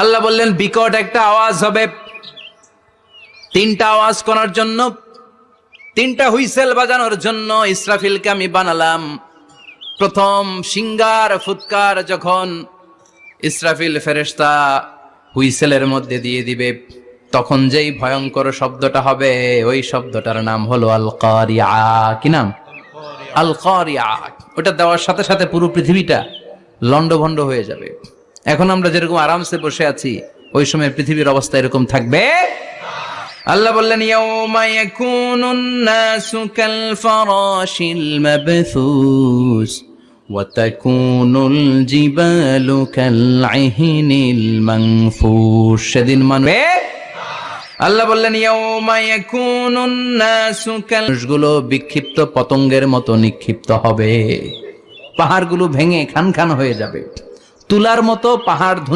আল্লাহ বললেন, বিকট একটা আওয়াজ হবে। তিনটা আওয়াজ করার জন্য, তিনটা হুইসেল বাজানোর জন্য ইসরাফিলকে আমি বানালাম। প্রথম সিঙ্গার, ফুৎকার যখন ইসরাফিল ফেরেশতা হুইসেলের মধ্যে দিয়ে দিবে, তখন যেই ভয়ঙ্কর শব্দটা হবে, ওই শব্দটার নাম হলো আল কারিয়া কি নাম? আল কারিয়া ওটা দেওয়ার সাথে সাথে পুরো পৃথিবীটা লন্ডভন্ড হয়ে যাবে। এখন আমরা যেরকম আরামসে বসে আছি, ওই সময় পৃথিবীর অবস্থা এরকম থাকবে। আল্লাহ বললেন, ইয়াউমা সেদিন আল্লাহ বললেন, ইয়াউমা গুলো বিক্ষিপ্ত পতঙ্গের মতো নিক্ষিপ্ত হবে। পাহাড়গুলো ভেঙে খান খান হয়ে যাবে। তুলার মতো পাহাড় ধনী